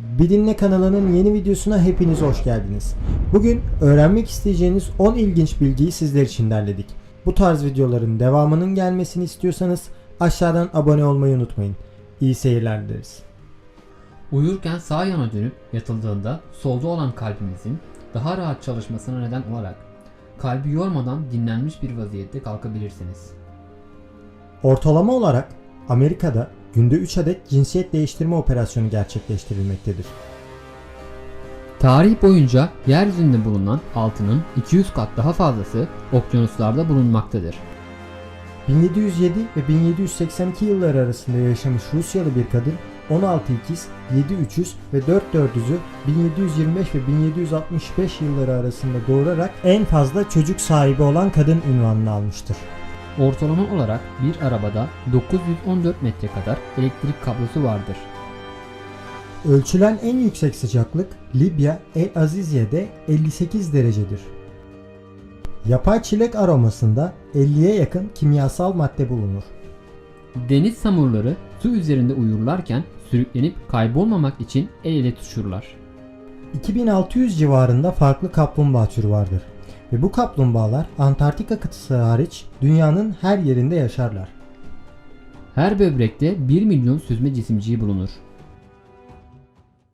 Bir Dinle kanalının yeni videosuna hepiniz hoş geldiniz. Bugün öğrenmek isteyeceğiniz 10 ilginç bilgiyi sizler için derledik. Bu tarz videoların devamının gelmesini istiyorsanız aşağıdan abone olmayı unutmayın. İyi seyirler dileriz. Uyurken sağ yana dönüp yatıldığında solda olan kalbimizin daha rahat çalışmasına neden olarak kalbi yormadan dinlenmiş bir vaziyette kalkabilirsiniz. Ortalama olarak Amerika'da günde 3 adet cinsiyet değiştirme operasyonu gerçekleştirilmektedir. Tarih boyunca yeryüzünde bulunan altının 200 kat daha fazlası okyanuslarda bulunmaktadır. 1707 ve 1782 yılları arasında yaşamış Rusyalı bir kadın 16 ikiz, 7 üçüz ve 4 dördüzü 1725 ve 1765 yılları arasında doğurarak en fazla çocuk sahibi olan kadın ünvanını almıştır. Ortalama olarak bir arabada 914 metre kadar elektrik kablosu vardır. Ölçülen en yüksek sıcaklık Libya El Aziziye'de 58 derecedir. Yapay çilek aromasında 50'ye yakın kimyasal madde bulunur. Deniz samurları su üzerinde uyurlarken sürüklenip kaybolmamak için el ele tutuşurlar. 2600 civarında farklı kaplumbağa türü vardır. Ve bu kaplumbağalar Antarktika kıtası hariç dünyanın her yerinde yaşarlar. Her böbrekte 1 milyon süzme cisimciği bulunur.